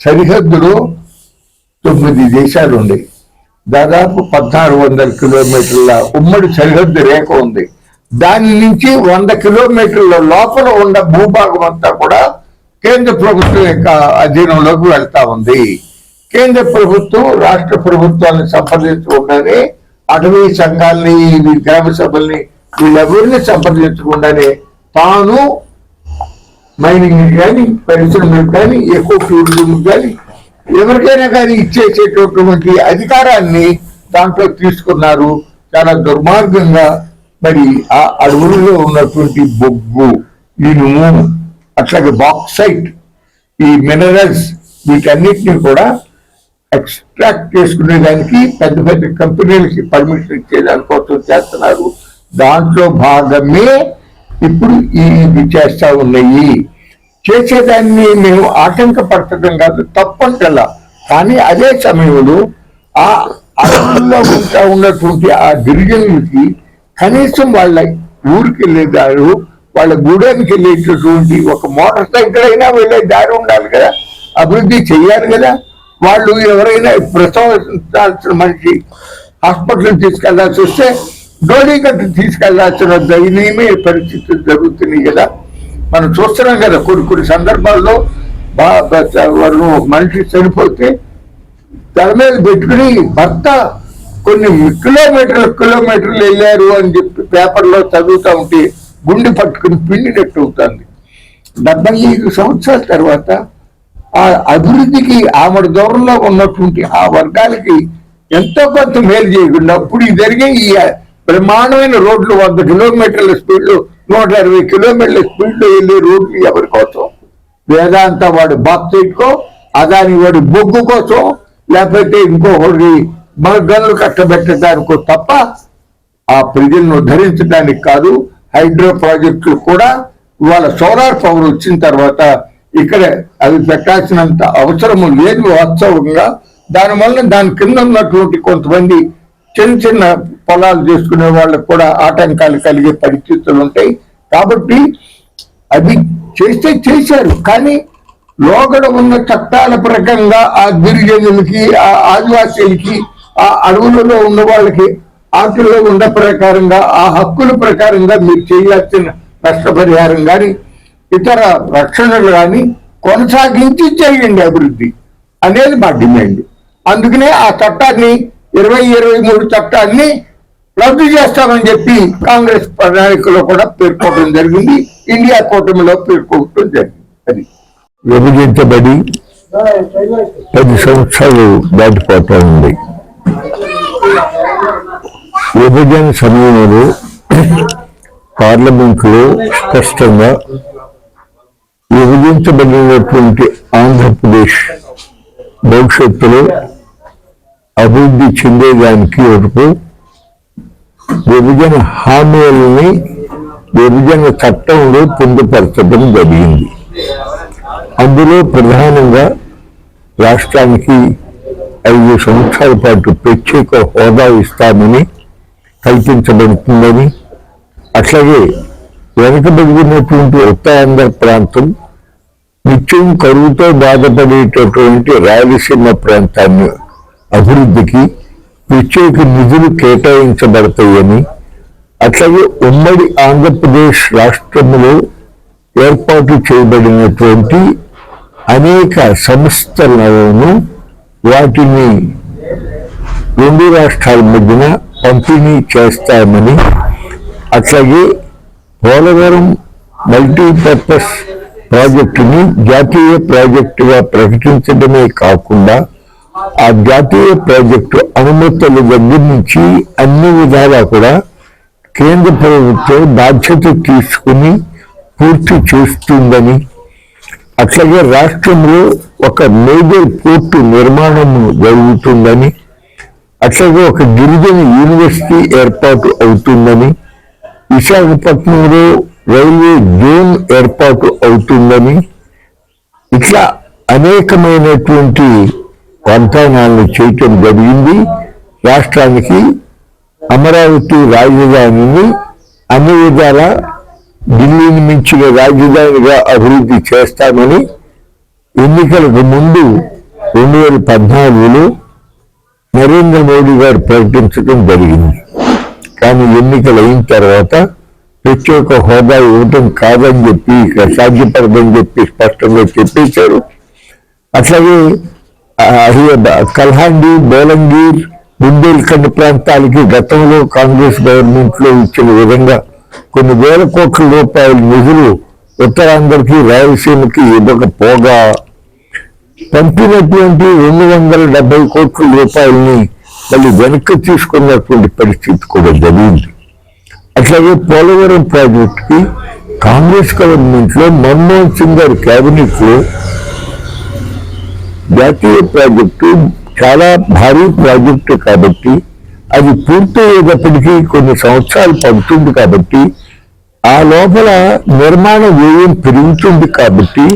సరిహద్దులో తొమ్మిది దేశాలు ఉన్నాయి దాదాపు పద్నాలుగు వందల కిలోమీటర్ల ఉమ్మడి సరిహద్దు రేఖ ఉంది. దాని నుంచి వంద కిలోమీటర్ల లోపల ఉన్న భూభాగం అంతా కూడా కేంద్ర ప్రభుత్వం యొక్క అధీనంలోకి వెళ్తా ఉంది. కేంద్ర ప్రభుత్వం రాష్ట్ర ప్రభుత్వాన్ని సంప్రదించకుండానే అటవీ సంఘాలని గ్రామ సభల్ని వీళ్ళెవరిని సంప్రదించకుండానే తాను మైనింగ్ కానీ పరిశ్రమలకు కానీ ఎక్కువ టూరిజం కానీ ఎవరికైనా కానీ ఇచ్చేసేటటువంటి అధికారాన్ని దాంట్లో తీసుకున్నారు. చాలా దుర్మార్గంగా మరి ఆ అడవుల్లో ఉన్నటువంటి బొగ్గు ఇనుము అట్లాగే బాక్సైట్ ఈ మినరల్స్ వీటన్నిటినీ కూడా ఎక్స్ట్రాక్ట్ చేసుకునేదానికి పెద్ద పెద్ద కంపెనీలకి పర్మిషన్ ఇచ్చేదానికోసం చేస్తున్నారు. దాంట్లో భాగమే ఇప్పుడు ఇది చేస్తా ఉన్నాయి. చేసేదాన్ని మేము ఆటంకపరచడం కాదు తప్పంటలా. కానీ అదే సమయంలో ఆ అడవుల్లో ఉంటా ఉన్నటువంటి ఆ గిరిజనులకి కనీసం వాళ్ళ ఊరికి వెళ్ళేదారు వాళ్ళ గూడానికి వెళ్ళేటటువంటి ఒక మోటార్ సైకిల్ అయినా వెళ్ళే దారి ఉండాలి కదా అభివృద్ధి చేయాలి కదా. వాళ్ళు ఎవరైనా ప్రసవించాల్సిన మనిషి హాస్పిటల్ తీసుకెళ్ళాల్సి వస్తే డోడీ తీసుకెళ్ళాల్సిన దయనీయమే పరిస్థితులు జరుగుతున్నాయి కదా. మనం చూస్తున్నాం కదా కొన్ని కొన్ని సందర్భాల్లో బాగా వారు మనిషి చనిపోతే తల మీద పెట్టుకుని భర్త కొన్ని కిలోమీటర్లు కిలోమీటర్లు వెళ్ళారు అని చెప్పి పేపర్లో చదువుతూ ఉంటే గుండె పట్టుకుని పిండినట్టు అవుతుంది. డెబ్బై ఐదు సంవత్సరాల తర్వాత ఆ అభివృద్ధికి ఆమెడ దూరంలో ఉన్నటువంటి ఆ వర్గాలకి ఎంతో కొంత మేలు చేయకుండా అప్పుడు జరిగే ఈ బ్రహ్మాండమైన రోడ్లు వంద కిలోమీటర్ల స్పీడ్లు నూట అరవై కిలోమీటర్ల స్పీడ్లో వెళ్ళే రోడ్లు ఎవరి కోసం? వేదాంత వాడు బాక్సైట్కో అదాని వాడి బొగ్గు కోసం లేకపోతే ఇంకొకటి గన్లు కట్టబెట్టడానికో తప్ప ఆ ప్రజలను ఉద్ధరించడానికి కాదు హైడ్రో ప్రాజెక్టులు కూడా ఇవాళ సోలార్ పవర్ వచ్చిన తర్వాత ఇక్కడ అవి పెట్టాల్సినంత అవసరము లేదు వాస్తవంగా దానివల్ల దాని కింద ఉన్నటువంటి కొంతమంది చిన్న చిన్న పొలాలు చేసుకునే వాళ్ళకు కూడా ఆటంకాలు కలిగే పరిస్థితులు ఉంటాయి. కాబట్టి అది చేస్తే చేశారు కానీ లోగడ ఉన్న చట్టాల ప్రకారంగా ఆ గిరిజనులకి ఆ ఆదివాసీలకి ఆ అడవులలో ఉన్న వాళ్ళకి ఆటల్లో ఉన్న ప్రకారంగా ఆ హక్కుల ప్రకారంగా మీరు చేయాల్సిన నష్టపరిహారం కానీ ఇతర రక్షణలు కానీ కొనసాగించి చేయండి అభివృద్ధి అనేది మా డిమాండ్. అందుకనే ఆ చట్టాన్ని ఇరవై ఇరవై మూడు చట్టాన్ని రద్దు చేస్తామని చెప్పి కాంగ్రెస్ ప్రణాళికలో కూడా పేర్కోవడం జరిగింది. ఇండియా కూటమిలో పేర్కోవడం జరిగింది. అది విభజించబడి పది సంవత్సరాలు దాటిపోతా ఉంది. విభజన సమయంలో పార్లమెంట్లో స్పష్టంగా విభజించబడినటువంటి ఆంధ్రప్రదేశ్ భవిష్యత్తులో అభివృద్ధి చెందేదానికి వరకు విభజన హామీలని విభజన చట్టంలో పొందుపరచడం జరిగింది. అందులో ప్రధానంగా రాష్ట్రానికి ఐదు సంవత్సరాల పాటు ప్రత్యేక హోదా ఇస్తామని కల్పించబడుతుందని అట్లాగే వెనుకబడినటువంటి ఉత్తరాంధ్ర ప్రాంతం నిత్యం కరువుతో బాధపడేటటువంటి రాయలసీమ ప్రాంతాన్ని అభివృద్ధికి ప్రత్యేక నిధులు కేటాయించబడతాయని అట్లాగే ఉమ్మడి ఆంధ్రప్రదేశ్ రాష్ట్రంలో ఏర్పాటు చేయబడినటువంటి అనేక సంస్థలను వాటిని రెండు రాష్ట్రాల మధ్యన పంపిణీ చేస్తామని అట్లాగే పోలవరం మల్టీపర్పస్ ప్రాజెక్టుని జాతీయ ప్రాజెక్టుగా ప్రకటించడమే కాకుండా ఆ జాతీయ ప్రాజెక్టు అనుమతుల దగ్గర నుంచి అన్ని విధాలా కూడా కేంద్ర ప్రభుత్వం బాధ్యత తీసుకుని పూర్తి చేస్తుందని అట్లాగే రాష్ట్రంలో ఒక మేజర్ పోర్టు నిర్మాణం జరుగుతుందని అట్లాగే ఒక గిరిజన యూనివర్సిటీ ఏర్పాటు అవుతుందని విశాఖపట్నంలో రైల్వే జోన్ ఏర్పాటు అవుతుందని ఇట్లా అనేకమైనటువంటి వాగ్దానాలను చేయటం జరిగింది. రాష్ట్రానికి అమరావతి రాజధానిని అన్ని విధాల ఢిల్లీని మించిన రాజధానిగా అభివృద్ధి చేస్తామని ఎన్నికలకు ముందు రెండు వేల పద్నాలుగులో నరేంద్ర మోడీ గారు ప్రకటించడం జరిగింది. కానీ ఎన్నికలు అయిన తర్వాత ప్రత్యేక హోదా ఇవ్వటం కాదని చెప్పి సాధ్యపడదని చెప్పి స్పష్టంగా చెప్పేశారు. అట్లాగే కల్హాండి బోలంగీర్ బుందేల్ఖండ్ ప్రాంతాలకి గతంలో కాంగ్రెస్ గవర్నమెంట్లో ఇచ్చిన విధంగా కొన్ని వేల కోట్ల రూపాయల నిధులు ఉత్తరాంధ్రకి రాయలసీమకి ఇవ్వకపోగా పంపినటువంటి రెండు వందల డెబ్బై కోట్ల రూపాయలని మళ్ళీ వెనక్కి తీసుకున్నటువంటి పరిస్థితి కూడా జరిగింది. అట్లాగే పోలవరం ప్రాజెక్టుకి కాంగ్రెస్ గవర్నమెంట్లో మన్మోహన్ సింగ్ గారి క్యాబినెట్లో జాతీయ ప్రాజెక్టు చాలా భారీ ప్రాజెక్టు కాబట్టి అది పూర్తయ్యేటప్పటికీ కొన్ని సంవత్సరాలు పడుతుంది కాబట్టి ఆ లోపల నిర్మాణ వ్యయం పెరుగుతుంది కాబట్టి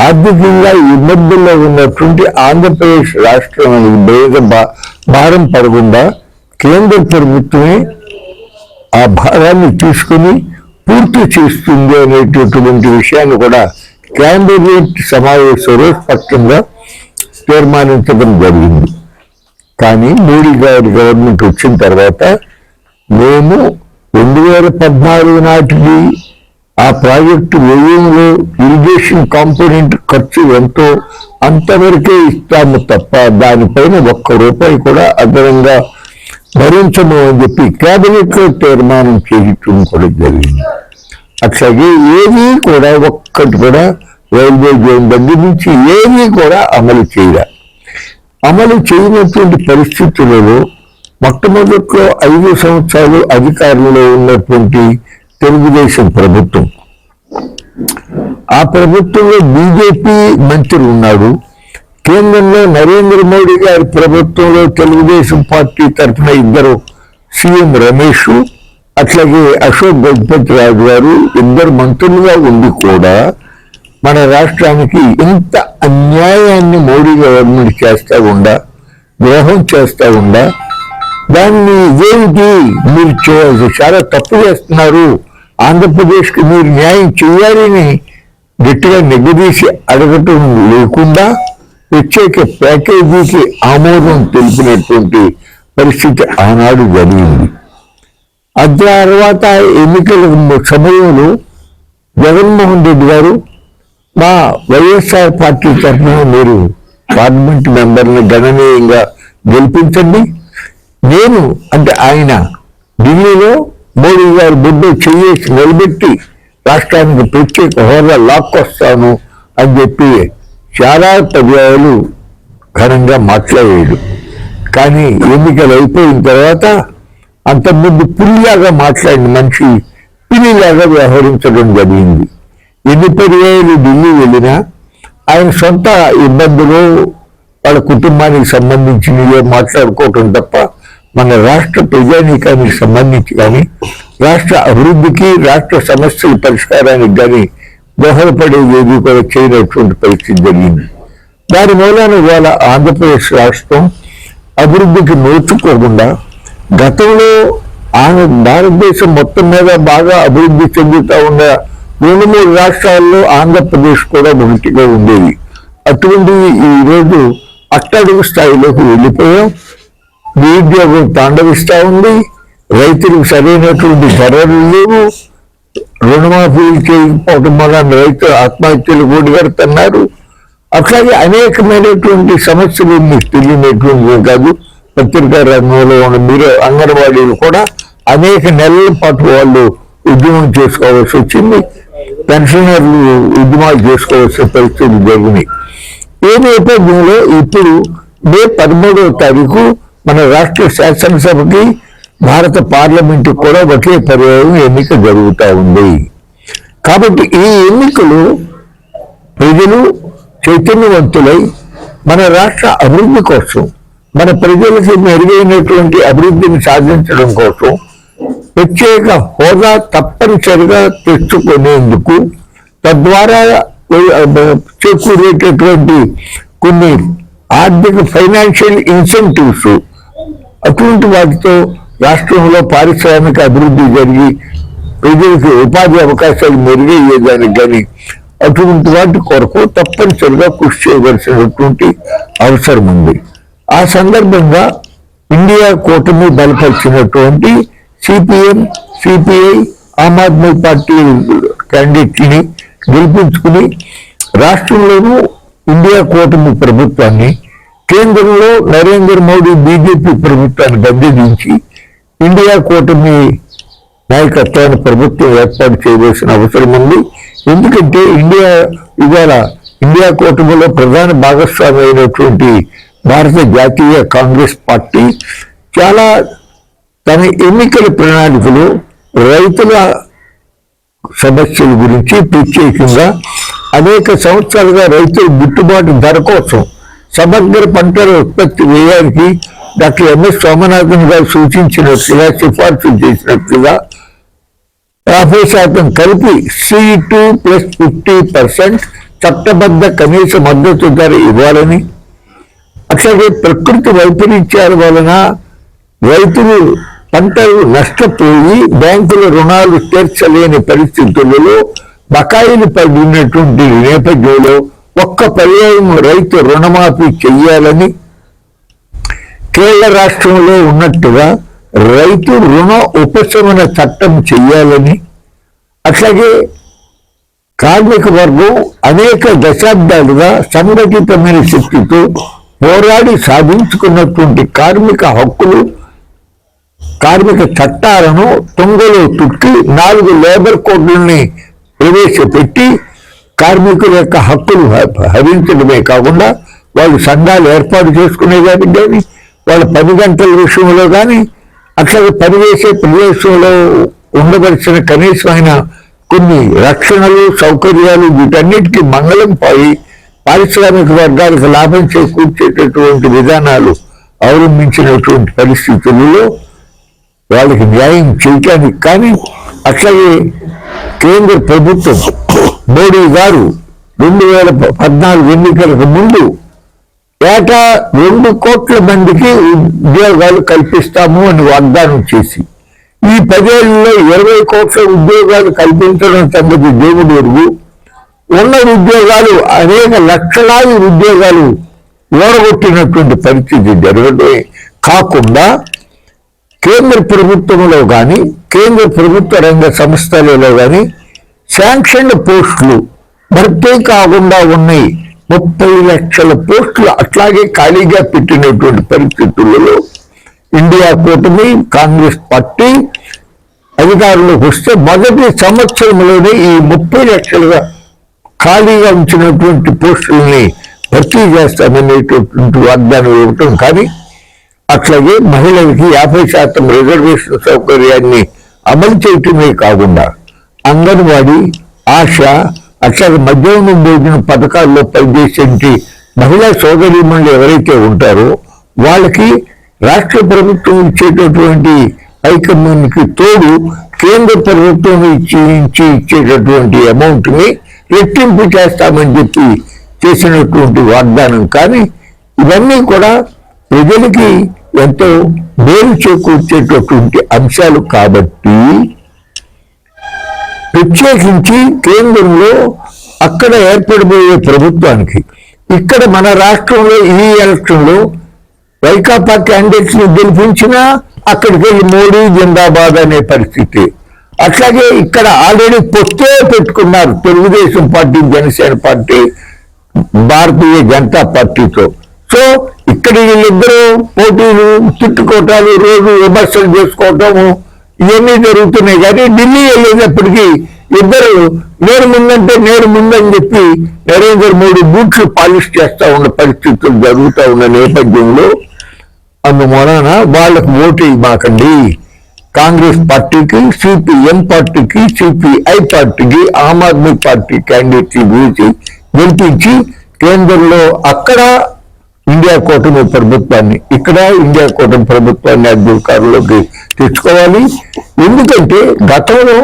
ఆర్థికంగా ఇబ్బందుల్లో ఉన్నటువంటి ఆంధ్రప్రదేశ్ రాష్ట్రం అనేది భా- భారం పడకుండా కేంద్ర ప్రభుత్వమే ఆ భారాన్ని తీసుకుని పూర్తి చేస్తుంది అనేటటువంటి విషయాన్ని కూడా క్యాండిడేట్ సమావేశంలో స్పష్టంగా తీర్మానించడం జరిగింది. కానీ మోడీ గారి గవర్నమెంట్ వచ్చిన తర్వాత మేము రెండు వేల పద్నాలుగు నాటికి ఆ ప్రాజెక్టు వ్యయంలో ఇరిగేషన్ కాంపోనెంట్ ఖర్చు ఎంతో అంతవరకే ఇస్తాము తప్ప దానిపైన ఒక్క రూపాయి కూడా అదనంగా భరించము అని చెప్పి కేబినెట్ తీర్మానం చేయటం కూడా జరిగింది. అట్లాగే ఏమీ కూడా ఒక్కటి కూడా రైల్వే జోన్ దగ్గర నుంచి ఏమీ కూడా అమలు చేయరా అమలు చేయనటువంటి పరిస్థితులలో మొట్టమొదట్లో ఐదు సంవత్సరాలు అధికారంలో ఉన్నటువంటి తెలుగుదేశం ప్రభుత్వం. ఆ ప్రభుత్వంలో బీజేపీ మంత్రి ఉన్నాడు. కేంద్రంలో నరేంద్ర మోడీ గారి ప్రభుత్వంలో తెలుగుదేశం పార్టీ తరఫున ఇద్దరు సీఎం రమేష్ అట్లాగే అశోక్ గజపతి రాజు గారు ఇద్దరు మంత్రులుగా ఉండి కూడా మన రాష్ట్రానికి ఇంత అన్యాయాన్ని మోడీ గవర్నమెంట్ చేస్తా ఉండా ద్రోహం చేస్తా ఉండా దాన్ని ఏంటి మీరు చేయాలి చాలా తప్పు చేస్తున్నారు. ఆంధ్రప్రదేశ్కి మీరు న్యాయం చేయాలని గట్టిగా నిగదీసి అడగటం లేకుండా ప్రత్యేక ప్యాకేజీకి ఆమోదం తెలిపినటువంటి పరిస్థితి ఆనాడు జరిగింది. ఆ తర్వాత ఎన్నికల సమయంలో జగన్మోహన్ రెడ్డి గారు మా వైఎస్ఆర్ పార్టీ తరఫున మీరు పార్లమెంట్ మెంబర్ని గణనీయంగా గెలిపించండి. నేను అంటే ఆయన ఢిల్లీలో మోడీ గారి బుద్ధి చేసి నిలబెట్టి రాష్ట్రానికి ప్రత్యేక హోదా లాక్కొస్తాను అని చెప్పి చాలా పర్యాయాలు ఘనంగా మాట్లాడాడు. కానీ ఎన్నికలు అయిపోయిన తర్వాత అంతకుముందు పులిలాగా మాట్లాడిన మనిషి పిల్లిలాగా వ్యవహరించడం జరిగింది. ఎన్ని పర్యాయాలు ఢిల్లీ వెళ్ళినా ఆయన సొంత ఇబ్బందులు వాళ్ళ కుటుంబానికి సంబంధించినవే మాట్లాడుకోవటం తప్ప మన రాష్ట్ర ప్రజానీకానికి సంబంధించి కానీ రాష్ట్ర అభివృద్ధికి రాష్ట్ర సమస్యల పరిష్కారానికి కానీ దోహదపడేది ఏది కూడా చేయనటువంటి పరిస్థితి జరిగింది. దాని మూలాన ఇవాళ ఆంధ్రప్రదేశ్ రాష్ట్రం అభివృద్ధికి నోచుకోకుండా గతంలో ఆంధ్ర భారతదేశం మొత్తం మీద బాగా అభివృద్ధి చెందుతూ ఉన్న రెండు మూడు రాష్ట్రాల్లో ఆంధ్రప్రదేశ్ కూడా ఒకటిగా ఉండేది. అటువంటి ఈ రోజు అట్టడుగు స్థాయిలోకి వెళ్ళిపోయాం. నిరుద్యోగం తాండవిస్తూ ఉంది. రైతులకు సరైనటువంటి ధరలు లేవు. రుణమాఫీలు చేయకపోవడం వలన రైతులు ఆత్మహత్యలు కూడిగడుతున్నారు అట్లాగే అనేకమైనటువంటి సమస్యలు మీకు తెలియనటువంటి కాదు. పత్రికా రంగంలో ఉన్న మీరు అంగన్వాడీలు కూడా అనేక నెలల పాటు వాళ్ళు ఉద్యమం చేసుకోవాల్సి వచ్చింది. పెన్షనర్లు ఉద్యమాలు చేసుకోవాల్సిన పరిస్థితులు జరిగినాయి. ఈ నేపథ్యంలో ఇప్పుడు మే పదమూడవ తారీఖు మన రాష్ట్ర శాసనసభకి భారత పార్లమెంటు కూడా ఒకే పర్యాయం ఎన్నిక జరుగుతూ ఉంది. కాబట్టి ఈ ఎన్నికలు ప్రజలు చైతన్యవంతులై మన రాష్ట్ర అభివృద్ధి కోసం మన ప్రజలకి మెరుగైనటువంటి అభివృద్ధిని సాధించడం కోసం ప్రత్యేక హోదా తప్పనిసరిగా తెచ్చుకునేందుకు తద్వారా చేకూరేటటువంటి కొన్ని ఆర్థిక ఫైనాన్షియల్ ఇన్సెంటివ్స్ అటువంటి వాటితో రాష్ట్రంలో పారిశ్రామిక అభివృద్ధి జరిగి ప్రజలకు ఉపాధి అవకాశాలు మెరుగయ్యేదానికి కానీ అటువంటి వాటి కొరకు తప్పనిసరిగా కృషి చేయవలసినటువంటి అవసరం ఉంది. ఆ సందర్భంగా ఇండియా కూటమి బలపరిచినటువంటి CPM CPI Aam Aadmi party క్యాండిడేట్ని గెలిపించుకుని రాష్ట్రంలోనూ ఇండియా కూటమి ప్రభుత్వాన్ని కేంద్రంలో నరేంద్ర మోడీ బీజేపీ ప్రభుత్వాన్ని గద్దెదించి ఇండియా కూటమి నాయకత్వాన్ని ప్రభుత్వం ఏర్పాటు చేయవలసిన అవసరం ఉంది. ఎందుకంటే ఇండియా ఇవాళ ఇండియా కూటమిలో ప్రధాన భాగస్వామి అయినటువంటి భారత జాతీయ కాంగ్రెస్ పార్టీ చాలా తన ఎన్నికల ప్రణాళికలో రైతుల సమస్యల గురించి ప్రత్యేకంగా అనేక సంవత్సరాలుగా రైతుల గిట్టుబాటు ధర కోసం సమగ్ర పంటల ఉత్పత్తి వ్యయానికి డాక్టర్ ఎంఎస్ సోమనాథన్ గారు సూచించినట్లుగా సిఫార్సు చేసినట్లుగా యాభై శాతం కలిపి C two plus fifty percent చట్టబద్ధ కనీస మద్దతు ధర ఇవ్వాలని అట్లాగే ప్రకృతి వైపరీత్యాల వలన రైతులు పంటలు నష్టపోయి బ్యాంకుల రుణాలు తీర్చలేని పరిస్థితులలో బకాయిలు పడినటువంటి నేపథ్యంలో ఒక్క పర్యాయం రైతు రుణమాఫీ చెయ్యాలని కేరళ రాష్ట్రంలో ఉన్నట్టుగా రైతు రుణ ఉపశమన చట్టం చెయ్యాలని అట్లాగే కార్మిక వర్గం అనేక దశాబ్దాలుగా సంఘటితమైన శక్తితో పోరాడి సాధించుకున్నటువంటి కార్మిక హక్కులు కార్మిక చట్టాలను తొంగలో తుక్కి నాలుగు లేబర్ కోడ్లని ప్రవేశపెట్టి కార్మికుల యొక్క హక్కులు హరించడమే కాకుండా వాళ్ళు సంఘాలు ఏర్పాటు చేసుకునే కానీ వాళ్ళ పని గంటల విషయంలో కానీ అట్లాగే పనిచేసే ప్రదేశంలో ఉండవలసిన కనీసమైన కొన్ని రక్షణలు సౌకర్యాలు వీటన్నిటికీ మంగళం పోయి పారిశ్రామిక వర్గాలకు లాభం చేకూర్చేటటువంటి విధానాలు అవలంబించినటువంటి పరిస్థితులలో వాళ్ళకి న్యాయం చేయటానికి కానీ అట్లాగే కేంద్ర ప్రభుత్వం మోడీ గారు రెండు వేల పద్నాలుగు ఎన్నికలకు ముందు ఏటా రెండు కోట్ల మందికి ఉద్యోగాలు కల్పిస్తాము అని వాగ్దానం చేసి ఈ పదేళ్ళలో ఇరవై కోట్ల ఉద్యోగాలు కల్పించడం సంగతి దేవుడు ఎరుగు. ఉన్న ఉద్యోగాలు అనేక లక్షలాది ఉద్యోగాలు ఓడగొట్టినటువంటి పరిస్థితి జరగడమే కాకుండా కేంద్ర ప్రభుత్వంలో కానీ కేంద్ర ప్రభుత్వ రంగ సంస్థలలో కానీ శాంక్షన్ పోస్టులు భర్తీ కాకుండా ఉన్నాయి. ముప్పై లక్షల పోస్టులు అట్లాగే ఖాళీగా పెట్టినటువంటి పరిస్థితులలో ఇండియా కూటమి కాంగ్రెస్ పార్టీ అధికారంలోకి వస్తే మొదటి సంవత్సరంలోనే ఈ ముప్పై లక్షలుగా ఖాళీగా ఉంచినటువంటి పోస్టుల్ని భర్తీ చేస్తామనేటటువంటి వాగ్దానం ఇవ్వటం కానీ అట్లాగే మహిళలకి యాభై శాతం రిజర్వేషన్ సౌకర్యాన్ని అమలు చేయటమే కాకుండా అంగన్వాడీ ఆశ అట్లాగే మధ్యాహ్నం భోజన పథకాల్లో పనిచేసే మహిళా సోదరీమణులు ఎవరైతే ఉంటారో వాళ్ళకి రాష్ట్ర ప్రభుత్వం ఇచ్చేటటువంటి ఐకమ్యానికి తోడు కేంద్ర ప్రభుత్వం ఇచ్చి ఇచ్చి ఇచ్చేటటువంటి అమౌంట్ని రెట్టింపు చేస్తామని చెప్పి చేసినటువంటి వాగ్దానం. కానీ ఇవన్నీ కూడా ప్రజలకి ఎంతో మేలు చేకూర్చేటటువంటి అంశాలు కాబట్టి ప్రత్యేకించి కేంద్రంలో అక్కడ ఏర్పడబోయే ప్రభుత్వానికి ఇక్కడ మన రాష్ట్రంలో ఈ ఎలక్షన్లో వైకాపా క్యాండిడేట్స్ని గెలిపించినా అక్కడికి వెళ్ళి మోడీ జిందాబాద్ అనే పరిస్థితి. అట్లాగే ఇక్కడ ఆల్రెడీ పొత్తే పెట్టుకున్నారు తెలుగుదేశం పార్టీ జనసేన పార్టీ భారతీయ జనతా పార్టీతో. సో ఇక్కడ వీళ్ళిద్దరూ పోటీలు తిట్టుకోవటాలు రోజు విమర్శలు చేసుకోవటము ఇవన్నీ జరుగుతున్నాయి. కానీ ఢిల్లీ వెళ్ళేటప్పటికీ ఇద్దరు నేను ముందంటే నేను ముందని చెప్పి నరేంద్ర మోడీ బూట్లు పాలిష్ చేస్తూ ఉన్న పరిస్థితులు జరుగుతూ ఉన్న నేపథ్యంలో అందువలన వాళ్ళకు ఓటు మాకండి కాంగ్రెస్ పార్టీకి సిపిఎం పార్టీకి సిపిఐ పార్టీకి ఆమ్ ఆద్మీ పార్టీ క్యాండిడేట్ గురించి గెలిపించి కేంద్రంలో అక్కడ ఇండియా కూటమి ప్రభుత్వాన్ని ఇక్కడ ఇండియా కూటమి ప్రభుత్వాన్ని అధికారంలోకి తెచ్చుకోవాలి. ఎందుకంటే గతంలో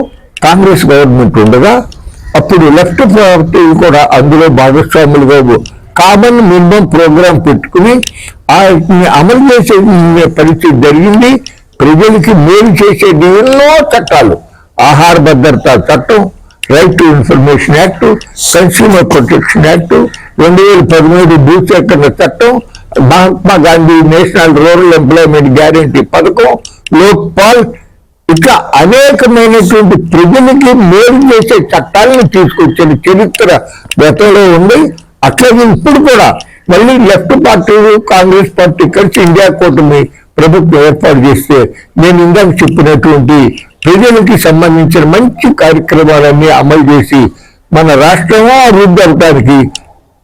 కాంగ్రెస్ గవర్నమెంట్ ఉండగా అప్పుడు లెఫ్ట్ పార్టీ కూడా అందులో భాగస్వాములుగా కామన్ మినిమం ప్రోగ్రాం పెట్టుకుని అమలు చేసే పరిస్థితి జరిగింది. ప్రజలకి మేలు చేసే ఎన్నో చట్టాలు. ఆహార భద్రత చట్టం right to information act consumer protection act రెండు వేల పదమూడు భూసేకరణ చట్టం Mahatma Gandhi national rural employment guarantee పథకం లోక్పాల్ ఇట్లా అనేకమైనటువంటి ప్రజలకి మేలు చేసే చట్టాలను తీసుకొచ్చిన చరిత్ర గతంలో ఉంది. అట్లాగే ఇప్పుడు కూడా మళ్ళీ లెఫ్ట్ పార్టీలు కాంగ్రెస్ పార్టీ కలిసి ఇండియా కూటమి ప్రభుత్వం ఏర్పాటు చేస్తే నేను ఇందాక చెప్పినటువంటి ప్రజలకి సంబంధించిన మంచి కార్యక్రమాలన్నీ అమలు చేసి మన రాష్ట్రము అభివృద్ధి అవటానికి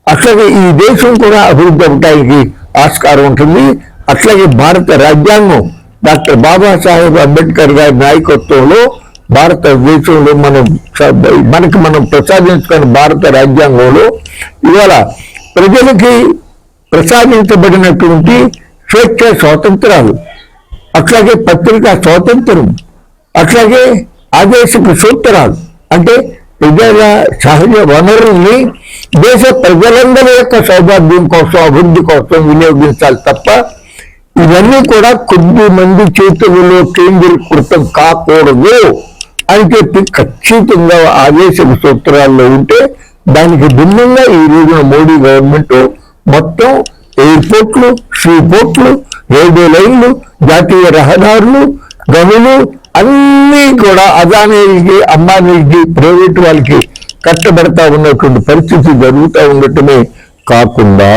అట్లాగే ఈ దేశం కూడా అభివృద్ధి అవటానికి ఆస్కారం ఉంటుంది. అట్లాగే భారత రాజ్యాంగం డాక్టర్ బాబాసాహెబ్ అంబేద్కర్ గారి నాయకత్వంలో భారతదేశంలో మనం మనకి మనం ప్రసాదించుకున్న భారత రాజ్యాంగంలో ఇవాళ ప్రజలకి ప్రసాదించబడినటువంటి స్వేచ్ఛ స్వాతంత్రాలు. అట్లాగే పత్రికా స్వాతంత్రం అట్లాగే ఆదేశపు సూత్రాలు. అంటే ప్రజల సహజ వనరుల్ని దేశ ప్రజలందరి యొక్క సౌభాగ్యం కోసం అభివృద్ధి కోసం వినియోగించాలి తప్ప ఇవన్నీ కూడా కొద్ది మంది చేతులలో కేంద్రీకృతం కాకూడదు అని చెప్పి ఖచ్చితంగా ఆదేశపు సూత్రాల్లో ఉంటే దానికి భిన్నంగా ఈ రోజున మోడీ గవర్నమెంట్ మొత్తం ఎయిర్పోర్ట్లు షూపోర్ట్లు రైల్వే లైన్లు జాతీయ రహదారులు గనులు అన్నీ కూడా అదానీలకి అంబానీలకి ప్రైవేట్ వాళ్ళకి కట్టబడతా ఉన్నటువంటి పరిస్థితి జరుగుతూ ఉండటమే కాకుండా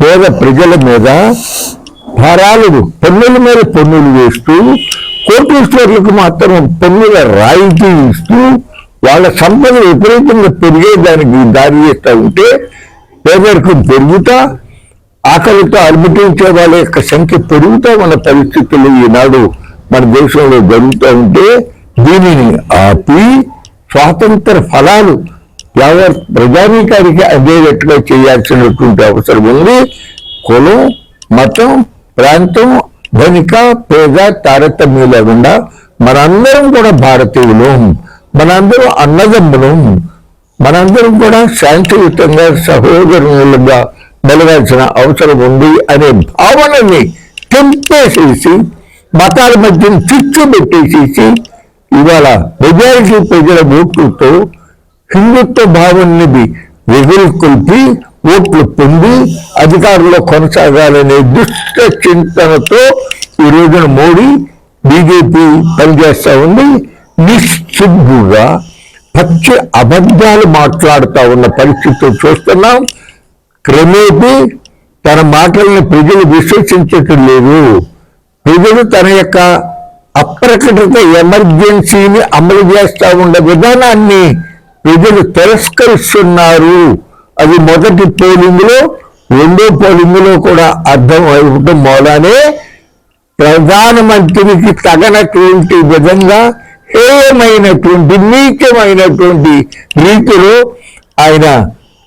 పేద ప్రజల మీద భారాలు పన్నుల మీద పన్నులు వేస్తూ కోటీశ్వర్లకు మాత్రం పన్నుల రాయితీ ఇస్తూ వాళ్ళ సంపద విపరీతంగా పెరిగేదానికి దారి చేస్తూ ఉంటే పేదరికం పెరుగుతా ఆకలితో అర్మిటించే వాళ్ళ యొక్క సంఖ్య పెరుగుతా మన పరిస్థితులు ఈనాడు మన దేశంలో జరుగుతూ ఉంటే దీనిని ఆపి స్వాతంత్ర ఫలాలు ఎవరు ప్రజానీకానికి అందేటట్టుగా చేయాల్సినటువంటి అవసరం ఉంది. కులం మతం ప్రాంతం ధనిక పేద తారతమ్యం లేకుండా మనందరం కూడా భారతీయులం. మనందరం అన్నదమ్ములం. మనందరం కూడా శాంతియుతంగా సహోదరులుగా మెలగాల్సిన అవసరం ఉంది అనే భావనని తెంపేసేసి మతాల మధ్య చిచ్చు పెట్టేసేసి ఇవాళ మెజారిటీ ప్రజల ఓట్లతో హిందుత్వ భావాన్ని వెగురుకొల్పి ఓట్లు పొంది అధికారంలో కొనసాగాలనే దుష్ట చింతనతో ఈ రోజున మోడీ బీజేపీ పనిచేస్తా ఉంది. నిస్సిగ్గుగా పచ్చి అబద్ధాలు మాట్లాడుతూ ఉన్న పరిస్థితులు చూస్తున్నాం. క్రమేపీ తన మాటల్ని ప్రజలు విశ్వసించటం లేదు. ప్రజలు తన యొక్క అప్రకటిత ఎమర్జెన్సీని అమలు చేస్తూ ఉన్న విధానాన్ని ప్రజలు తిరస్కరిస్తున్నారు. అది మొదటి పోలింగ్లో రెండో పోలింగ్లో కూడా అర్థం అవ్వటం మూలానే ప్రధానమంత్రికి తగనటువంటి విధంగా హేయమైనటువంటి నీచమైనటువంటి రీతిలో ఆయన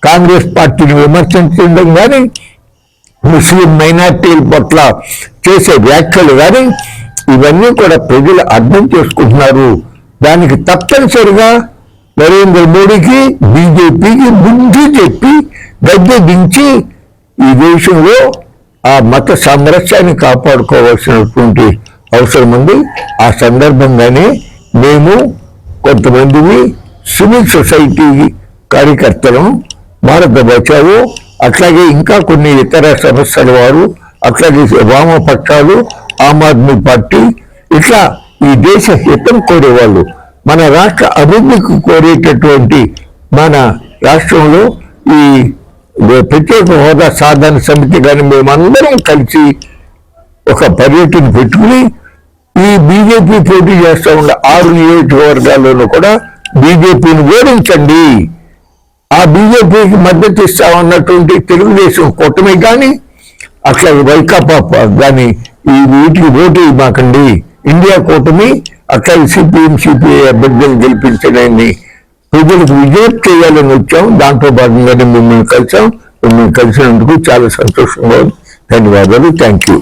కాంగ్రెస్ పార్టీని విమర్శించడం కానీ ముస్లిం మైనార్టీల పట్ల చేసే వ్యాఖ్యలు కానీ ఇవన్నీ కూడా ప్రజలు అర్థం చేసుకుంటున్నారు. దానికి తప్పనిసరిగా నరేంద్ర మోడీకి బీజేపీకి బుద్ధి చెప్పి గద్దె దించి ఈ దేశంలో ఆ మత సామరస్యాన్ని కాపాడుకోవాల్సినటువంటి అవసరం ఉంది. ఆ సందర్భంగానే మేము కొంతమందివి సివిల్ సొసైటీ కార్యకర్తలను భారత బచావో అట్లాగే ఇంకా కొన్ని ఇతర సమస్యల వారు అట్లాగే వామపక్షాలు ఆమ్ ఆద్మీ పార్టీ ఇట్లా ఈ దేశ హితం కోరేవాళ్ళు మన రాష్ట్ర అభివృద్ధికి కోరేటటువంటి మన రాష్ట్రంలో ఈ ప్రత్యేక హోదా సాధన సమితి కానీ మేమందరం కలిసి ఒక పర్యటన పెట్టుకుని ఈ బీజేపీ పోటీ చేస్తూ ఉన్న ఆరు నియోజకవర్గాల్లోనూ కూడా బీజేపీని ఓడించండి. ఆ బీజేపీకి మద్దతు ఇస్తామన్నటువంటి తెలుగుదేశం కూటమి కానీ అట్లా వైకాపా కానీ ఈ వీటికి ఓటు మాకండి ఇండియా కూటమి అట్లా సిపిఎం సిపిఐ అభ్యర్థులు గెలిపించడాన్ని ప్రజలకు విజయం చేయాలని వచ్చాం. దాంట్లో భాగంగానే మిమ్మల్ని కలిసాం. మిమ్మల్ని కలిసినందుకు చాలా సంతోషంగా ఉంది. ధన్యవాదాలు. Thank you.